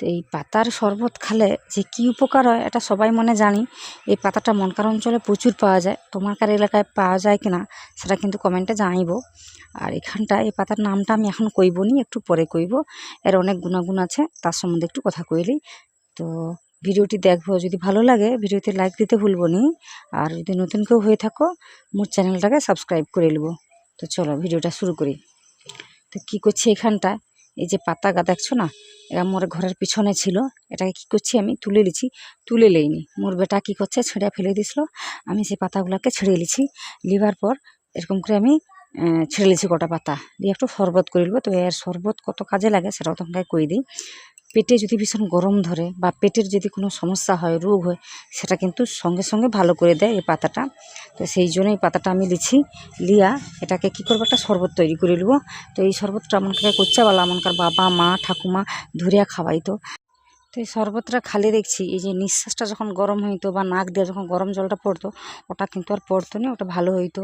তো এই পাতার শরবত খালে যে কী উপকার হয় এটা সবাই মনে জানি। এই পাতাটা মনকার অঞ্চলে প্রচুর পাওয়া যায়। তোমারকার এলাকায় পাওয়া যায় কিনা সেটা কিন্তু কমেন্টে জানাইব। আর এখানটা এই পাতার নামটা আমি এখন কইব নি, একটু পরে কইব। এর অনেক গুণাগুণ আছে, তার সম্বন্ধে একটু কথা কইলি। তো ভিডিওটি দেখব, যদি ভালো লাগে ভিডিওতে লাইক দিতে ভুলবো নি। আর যদি নতুন কেউ হয়ে থাকো, মোর চ্যানেলটাকে সাবস্ক্রাইব করে নেব তো চলো ভিডিওটা শুরু করি। তো কী করছি এখানটা এই যে পাতা গা দেখছ না? এরা মোর ঘরের পিছনে ছিল। এটাকে কি করছি আমি? তুলে নিছি তুলে লেইনি। মোর বেটা কি করছে? ছেড়ে ফেলে দিছিল। আমি সেই পাতাগুলোকে ছেড়ে নিছি লিবার পর এরকম করে আমি ছেড়ে লিছি গোটা পাতা। দিয়ে একটু শরবত করে নেব। তো এর শরবত কত কাজে লাগে সেটাও তোমাকে কই দিই। পেটে যদি ভীষণ গরম ধরে বা পেটের যদি কোনো সমস্যা হয়, রোগ হয়, সেটা কিন্তু সঙ্গে সঙ্গে ভালো করে দেয় এই পাতাটা। তো সেই জন্য এই পাতাটা আমি লিছি, লিয়া এটাকে কি করব, একটা শরবত তৈরি করে নেব। তো এই শরবতটা আমাকে বলা আমানকার বাবা, মা, ঠাকুমা ধরিয়া খাওয়াইতো তো এই শরবতটা খালি দেখছি, এই যে নিঃশ্বাসটা যখন গরম হইতো বা নাক দিয়ে যখন গরম জলটা পড়তো, ওটা কিন্তু আর পড়তো না, ওটা ভালো হইতো।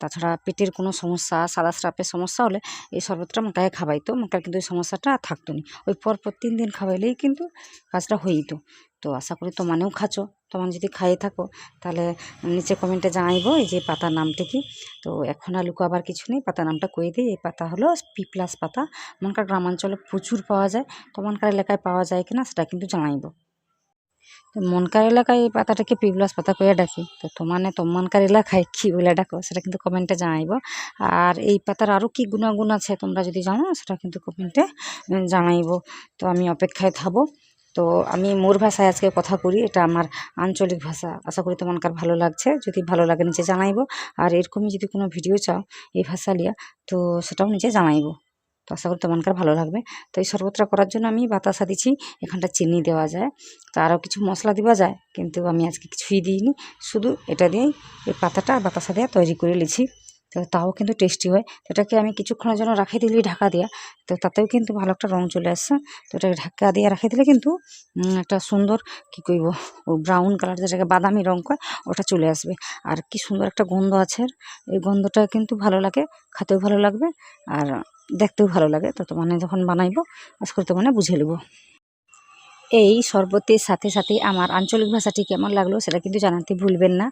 তাছাড়া পেটের কোনো সমস্যা, সাদা স্রাপের সমস্যা হলে এই শরবতটা মোটায় খাওয়াইতো মোটার কিন্তু ওই সমস্যাটা থাকতো না। ওই পর পর তিন দিন খাওয়াইলেই কিন্তু কাজটা হইতো তো। আশা করি তোমানেও খাচ্ছ। তোমার যদি খাইয়ে থাকো, তাহলে নিচে কমেন্টে জানাইবো এই যে পাতার নামটা কি। তো এখন আর লুকাবার কিছু নেই। পাতার নামটা কয়ে দিই? এই পাতা হলো পিপ্লাস পাতা। মনকার গ্রামাঞ্চলে প্রচুর পাওয়া যায়। তোমানকার এলাকায় পাওয়া যায় কিনা সেটা কিন্তু জানাইবো। তো মনকার এলাকায় এই পাতাটাকে পিপ্লাস পাতা কয়ে ডাকি। তো তোমানে তোমানকার এলাকায় কী বলে ডাকো, সেটা কিন্তু কমেন্টে জানাইবো। আর এই পাতার আরও কী গুণাগুণ আছে তোমরা যদি জানো, সেটা কিন্তু কমেন্টে জানাইব। তো আমি অপেক্ষায় থাকব তো আমি মোর ভাষায় আজকে কথা করি, এটা আমার আঞ্চলিক ভাষা। আশা করি তোমানকার ভালো লাগছে। যদি ভালো লাগে, নিচে জানাইবো। আর এরকমই যদি কোনো ভিডিও চাও এই ভাষা লিয়া, তো সেটাও নিচে জানাইবো। তো আশা করি তোমানকার ভালো লাগবে। তো এই শরবতটা করার জন্য আমি বাতাসা দিচ্ছি, এখানটা চিনি দেওয়া যায়। তো আরও কিছু মশলা দেওয়া যায়, কিন্তু আমি আজকে কিছুই দিইনি। শুধু এটা দিয়েই এই পাতাটা বাতাসা দিয়ে তৈরি করে লিছি তো তাও কিন্তু টেস্টি হয়। তো এটাকে আমি কিছুক্ষণের জন্য রাখি দিলি ঢাকা দিয়া। তো তাতেও কিন্তু ভালো একটা রং চলে আসছে। তো এটাকে ঢাকা দিয়ে রাখি দিলে কিন্তু একটা সুন্দর, কী করব ও ব্রাউন কালার যেটাকে বাদামি রং করে ওটা চলে আসবে। আর কি সুন্দর একটা গন্ধ আছে। এই গন্ধটা কিন্তু ভালো লাগে, খেতেও ভালো লাগবে, আর দেখতেও ভালো লাগে। তো তোমানে যখন বানাইবো আজ করে তোমানে বুঝে নেব। এই শরবতের সাথে সাথে আমার আঞ্চলিক ভাষাটি কেমন লাগল সেটা কিন্তু জানাতে ভুলবেন না।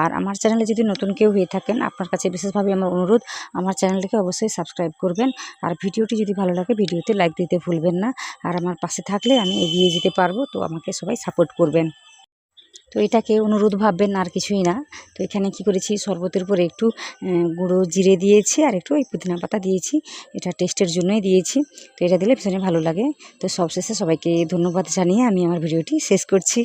আর আমার চ্যানেলে যদি নতুন কেউ হয়ে থাকেন, আপনার কাছে বিশেষভাবে আমার অনুরোধ, আমার চ্যানেলটিকে অবশ্যই সাবস্ক্রাইব করবেন। আর ভিডিওটি যদি ভালো লাগে, ভিডিওতে লাইক দিতে ভুলবেন না। আর আমার পাশে থাকলে আমি এগিয়ে যেতে পারব, তো আমাকে সবাই সাপোর্ট করবেন। তো এটাকে অনুরোধ ভাববেন আর কিছুই না। তো এখানে কি করেছি, শরবতের উপরে একটু গুঁড়ো জিরে দিয়েছি আর একটু ওই পুদিনা পাতা দিয়েছি। এটা টেস্টের জন্যই দিয়েছি। তো এটা দিলে ভীষণই ভালো লাগে। তো সবশেষে সবাইকে ধন্যবাদ জানিয়ে আমি আমার ভিডিওটি শেষ করছি।